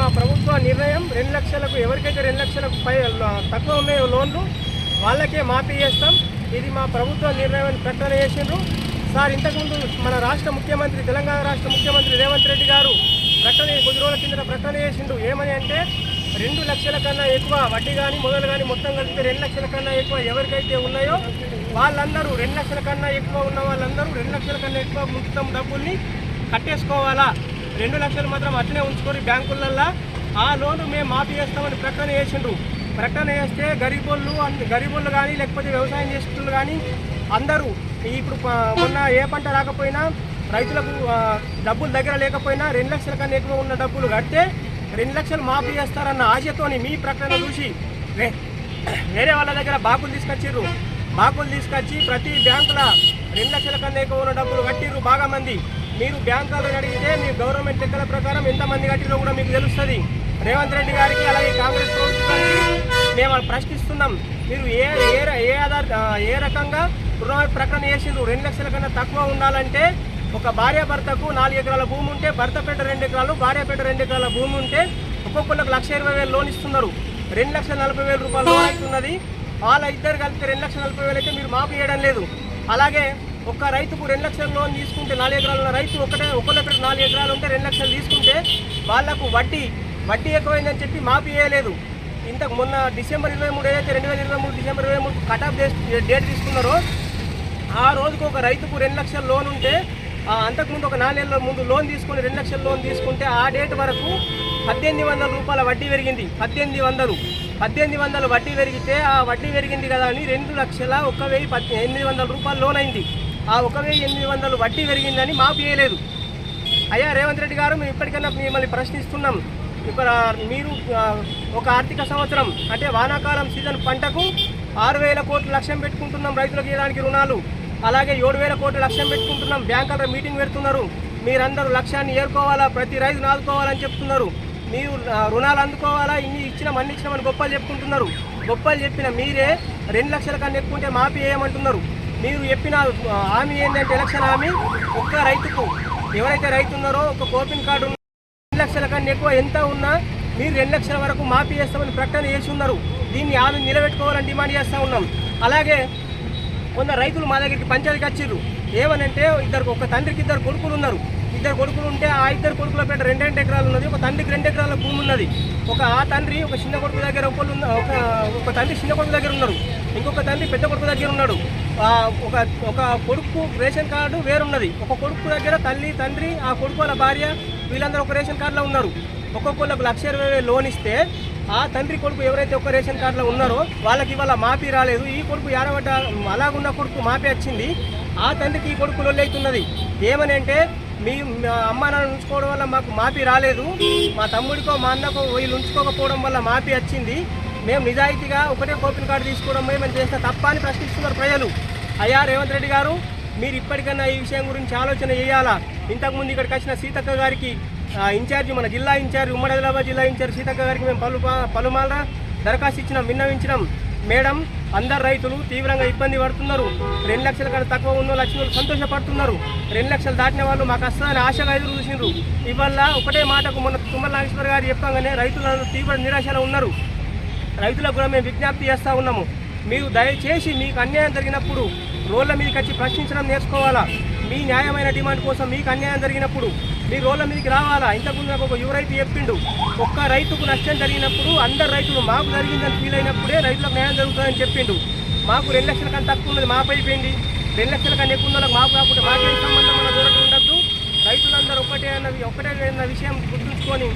మా ప్రభుత్వ నిర్ణయం రెండు లక్షలకు ఎవరికైతే రెండు లక్షలకు పై తక్కువ ఉన్నాయో లోన్లు వాళ్ళకే మాఫీ చేస్తాం. ఇది మా ప్రభుత్వ నిర్ణయం అని ప్రకటన చేసిండ్రు. సార్ ఇంతకుముందు మన రాష్ట్ర ముఖ్యమంత్రి తెలంగాణ రాష్ట్ర ముఖ్యమంత్రి రేవంత్ రెడ్డి గారు ప్రకటన కొద్ది రోజుల కింద ప్రకటన చేసిండు. ఏమని అంటే రెండు లక్షల కన్నా ఎక్కువ వడ్డీ కానీ మొదలు కానీ మొత్తం కలిపితే రెండు లక్షల కన్నా ఎక్కువ ఎవరికైతే ఉన్నాయో వాళ్ళందరూ రెండు లక్షల కన్నా ఎక్కువ ఉన్న వాళ్ళందరూ రెండు లక్షల కన్నా ఎక్కువ మొత్తం డబ్బుల్ని కట్టేసుకోవాలా? రెండు లక్షలు మాత్రం అట్లనే ఉంచుకొని బ్యాంకులల్లో ఆ లోన్ మేము మాఫీ చేస్తామని ప్రకటన చేసిండ్రు. ప్రకటన చేస్తే గరీబోళ్ళు అన్- గరీబోళ్ళు కానీ లేకపోతే వ్యవసాయం చేసేటోళ్ళు కానీ అందరూ ఇప్పుడు మొన్న ఏ పంట రాకపోయినా రైతులకు డబ్బులు దగ్గర లేకపోయినా రెండు లక్షల కన్నా ఎక్కువ ఉన్న డబ్బులు కడితే రెండు లక్షలు మాఫీ చేస్తారన్న ఆశతోని మీ ప్రకటన చూసి వేరే వాళ్ళ దగ్గర బాకులు తీసుకొచ్చిర్రు. బాకులు తీసుకొచ్చి ప్రతి బ్యాంకుల రెండు లక్షల కన్నా ఎక్కువ ఉన్న డబ్బులు కట్టిర్రు బాగా మంది. మీరు బ్యాంకులను అడిగితే మీ గవర్నమెంట్ లెక్కల ప్రకారం ఎంతమంది కట్టిరో కూడా మీకు తెలుస్తుంది. రేవంత్ రెడ్డి గారికి అలాగే కాంగ్రెస్ ప్రభుత్వానికి మేము ప్రశ్నిస్తున్నాం. మీరు ఏ ఏ ఏ ఆధార్ ఏ రకంగా రుణమాఫీ ప్రకటన చేసిండ్రు? రెండు లక్షల కన్నా తక్కువ ఉండాలంటే ఒక భార్య భర్తకు నాలుగు ఎకరాల భూమి ఉంటే భర్త పెట్ట రెండు ఎకరాలు భార్య పెట్ట రెండు ఎకరాల భూమి ఉంటే ఒక్కొక్కరికి లక్ష ఇరవై వేలు లోన్ ఇస్తున్నారు. రెండు లక్షల నలభై వేల రూపాయలు లోన్ అవుతున్నది. వాళ్ళ ఇద్దరు కలిపితే రెండు లక్షల నలభై వేలు అయితే మీరు మాఫీ చేయడం లేదు. అలాగే ఒక్క రైతుకు రెండు లక్షల లోన్ తీసుకుంటే నాలుగు ఎకరాలు ఉన్న రైతు ఒకటే ఒకళ్ళొకటి నాలుగు ఎకరాలు ఉంటే రెండు లక్షలు తీసుకుంటే వాళ్ళకు వడ్డీ వడ్డీ ఎక్కువైందని చెప్పి మాఫీ చేయలేదు. ఇంతకు మొన్న డిసెంబర్ ఇరవై మూడు ఏదైతే రెండు వేల ఇరవై మూడు డిసెంబర్ ఇరవై మూడు కట్ ఆఫ్ డేట్ తీసుకున్నారో ఆ రోజుకు ఒక రైతుకు రెండు లక్షల లోన్ ఉంటే అంతకుముందు ఒక నాలుగేళ్ళ ముందు లోన్ తీసుకుని రెండు లక్షల లోన్ తీసుకుంటే ఆ డేట్ వరకు పద్దెనిమిది వందల రూపాయల వడ్డీ పెరిగింది. పద్దెనిమిది వందలు. పద్దెనిమిది వందలు వడ్డీ పెరిగితే ఆ వడ్డీ పెరిగింది కదా అని రెండు లక్షల ఒక వెయ్యి పద్ ఎనిమిది వందల రూపాయలు లోన్ అయింది. ఆ ఒక వెయ్యి ఎనిమిది వందలు వడ్డీ పెరిగిందని మాఫీ చేయలేదు అయ్యా రేవంత్ రెడ్డి గారు మేము ఇప్పటికన్నా మిమ్మల్ని ప్రశ్నిస్తున్నాం. ఇక్కడ మీరు ఒక ఆర్థిక సంవత్సరం అంటే వానాకాలం సీజన్ పంటకు ఆరు వేల కోట్లు లక్ష్యం పెట్టుకుంటున్నాం రైతులకు ఇవ్వడానికి రుణాలు. అలాగే ఏడు వేల కోట్లు లక్ష్యం పెట్టుకుంటున్నాం బ్యాంకుల మీటింగ్ పెడుతున్నారు. మీరందరూ లక్ష్యాన్ని ఏరుకోవాలా? ప్రతి రైతును ఆదుకోవాలని చెప్తున్నారు. మీరు రుణాలు అందుకోవాలా? ఇన్ని ఇచ్చినాం అన్ని ఇచ్చినామని గొప్పలు చెప్పుకుంటున్నారు. గొప్పలు చెప్పిన మీరే రెండు లక్షల కన్నా ఎక్కువ ఉంటే మాఫీ వేయమంటున్నారు మీరు చెప్పిన హామీ ఏంటంటే ఎలక్షన్ హామీ ఒక్క రైతుకు ఎవరైతే రైతు ఉన్నారో ఒక కోపిన్ కార్డు రెండు లక్షల కన్నా ఎక్కువ ఎంత ఉన్నా మీరు రెండు లక్షల వరకు మాఫీ చేస్తామని ప్రకటన చేసి ఉన్నారు. దీన్ని హామీ నిలబెట్టుకోవాలని డిమాండ్ చేస్తూ ఉన్నాం. అలాగే కొందరు రైతులు మా దగ్గరికి పంచాయతీకి వచ్చిర్రు. ఏమనంటే ఇద్దరు ఒక తండ్రికి ఇద్దరు కొడుకులు ఉన్నారు. ఇద్దరు కొడుకులు ఉంటే ఆ ఇద్దరు కొడుకుల పేట రెండు రెండు ఎకరాలు ఉన్నది. ఒక తండ్రికి రెండు ఎకరాల భూమి ఉన్నది. ఒక ఆ తండ్రి ఒక చిన్న కొడుకు దగ్గర ఒకళ్ళు ఉన్న ఒక ఒక తండ్రి చిన్న కొడుకు దగ్గర ఉన్నారు. ఇంకొక తండ్రి పెద్ద కొడుకు దగ్గర ఉన్నాడు. ఒక ఒక కొడుకు రేషన్ కార్డు వేరున్నది. ఒక కొడుకు దగ్గర తల్లి తండ్రి ఆ కొడుకు వాళ్ళ భార్య వీళ్ళందరూ ఒక రేషన్ కార్డులో ఉన్నారు. ఒక్కొక్కళ్ళకు లక్ష ఇరవై లోన్ ఇస్తే ఆ తండ్రి కొడుకు ఎవరైతే ఒక రేషన్ కార్డులో ఉన్నారో వాళ్ళకి ఇవాళ మాఫీ రాలేదు. ఈ కొడుకు యారవట అలాగున్న కొడుకు మాఫీ వచ్చింది. ఆ తండ్రికి ఈ కొడుకు లొల్లైతున్నది ఏమని అంటే మీ అమ్మ నాన్న ఉంచుకోవడం వల్ల మాకు మాఫీ రాలేదు. మా తమ్ముడికో మా అన్నకో వీళ్ళు ఉంచుకోకపోవడం వల్ల మాఫీ వచ్చింది. మేము నిజాయితీగా ఒకటే కోపిన్ కార్డు తీసుకోవడం మేము చేసిన తప్ప అని ప్రశ్నిస్తున్నారు ప్రజలు. అయ్యా రేవంత్ రెడ్డి గారు మీరు ఇప్పటికన్నా ఈ విషయం గురించి ఆలోచన చేయాలా? ఇంతకుముందు ఇక్కడికి వచ్చిన సీతక్క గారికి ఇన్ఛార్జి మన జిల్లా ఇన్ఛార్జి ఉమ్మడి ఆదిలాబాద్ జిల్లా ఇన్ఛార్జి సీతక్క గారికి మేము పలు పలుమాల దరఖాస్తు ఇచ్చినాం విన్నవించినాం. మేడం అందరు రైతులు తీవ్రంగా ఇబ్బంది పడుతున్నారు. రెండు లక్షల కన్నా తక్కువ ఉన్న లక్షలు సంతోషపడుతున్నారు. రెండు లక్షలు దాటిన వాళ్ళు మాకు వస్తుందని ఆశగా ఎదురు చూసిండ్రు. ఇవల్ల ఒకటే మాటకు మొన్న తుమ్మల నాగేశ్వర గారు చెప్పగానే రైతులు తీవ్ర నిరాశలో ఉన్నారు. రైతులకు కూడా మేము విజ్ఞప్తి చేస్తూ ఉన్నాము. మీరు దయచేసి మీకు అన్యాయం జరిగినప్పుడు రోడ్ల మీదకి వచ్చి ప్రశ్నించడం నేర్చుకోవాలా? మీ న్యాయమైన డిమాండ్ కోసం మీకు అన్యాయం జరిగినప్పుడు మీ రోడ్ల మీదకి రావాలా? ఇంతకుముందు నాకు ఒక యువ రైతు చెప్పిండు ఒక్క రైతుకు నష్టం జరిగినప్పుడు అందరు రైతులు మాకు జరిగిందని ఫీల్ అయినప్పుడే రైతులకు న్యాయం జరుగుతుందని చెప్పిండు. మాకు రెండు లక్షల కన్నా తక్కువ ఉన్నది మాపైపోయింది అయిపోయింది. రెండు లక్షల కన్నా ఎక్కువ ఉన్నది మాకు కాకుండా మాకేం సంబంధం మన దూరం ఉండద్దు. రైతులందరూ ఒకటే అన్నది ఒకటే అన్న విషయం గుర్తుంచుకొని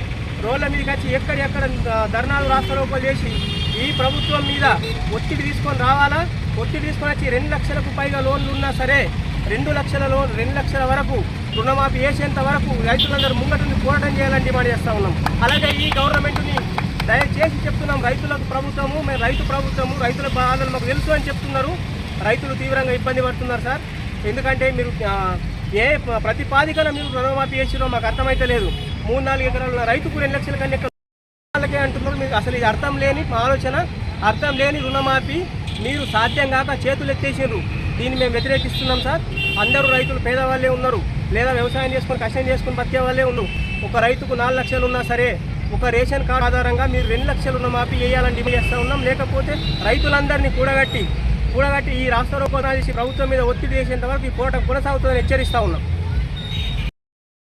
రోడ్ల మీదకి వచ్చి ఎక్కడెక్కడ ధర్నాలు రాష్ట్రలోపలు చేసి ఈ ప్రభుత్వం మీద ఒత్తిడి తీసుకొని రావాలా? ఒత్తిడి తీసుకొని వచ్చి రెండు లక్షలకు పైగా లోన్లు ఉన్నా సరే రెండు లక్షల లోన్ రెండు లక్షల వరకు రుణమాఫీ చేసేంత వరకు రైతులందరూ ముంగటని పోరాటం చేయాలని డిమాండ్ చేస్తూ ఉన్నాం. అలాగే ఈ గవర్నమెంట్ని దయచేసి చెప్తున్నాం రైతులకు ప్రభుత్వము మేము రైతు ప్రభుత్వము రైతుల బాధలు మాకు తెలుసు అని చెప్తున్నారు. రైతులు తీవ్రంగా ఇబ్బంది పడుతున్నారు సార్. ఎందుకంటే మీరు ఏ ప్రతిపాదికన మీరు రుణమాఫీ చేసిరో మాకు అర్థమైతే లేదు. మూడు నాలుగు ఎకరాల రైతుకు రెండు లక్షల కన్నా వాళ్ళకే అంటున్నారు. మీకు అసలు ఇది అర్థం లేని మా ఆలోచన అర్థం లేని రుణమాఫీ. మీరు సాధ్యం కాక చేతులు ఎత్తేసారు దీన్ని మేము వ్యతిరేకిస్తున్నాం సార్. అందరూ రైతులు పేదవాళ్ళే ఉన్నారు. లేదా వ్యవసాయం చేసుకొని కష్టం చేసుకొని బతికే వాళ్ళే ఉన్నారు. ఒక రైతుకు నాలుగు లక్షలు ఉన్నా సరే ఒక రేషన్ కార్డు ఆధారంగా మీరు రెండు లక్షలు ఉన్న మాపి వేయాలని డిమాండ్ చేస్తూ ఉన్నాం. లేకపోతే రైతులందరినీ కూడగట్టి కూడగట్టి ఈ రాష్ట్ర రూపొందాల్సి ప్రభుత్వం మీద ఒత్తిడి చేసేంత వరకు ఈ పోరాటం కొనసాగుతుందని హెచ్చరిస్తూ ఉన్నాం.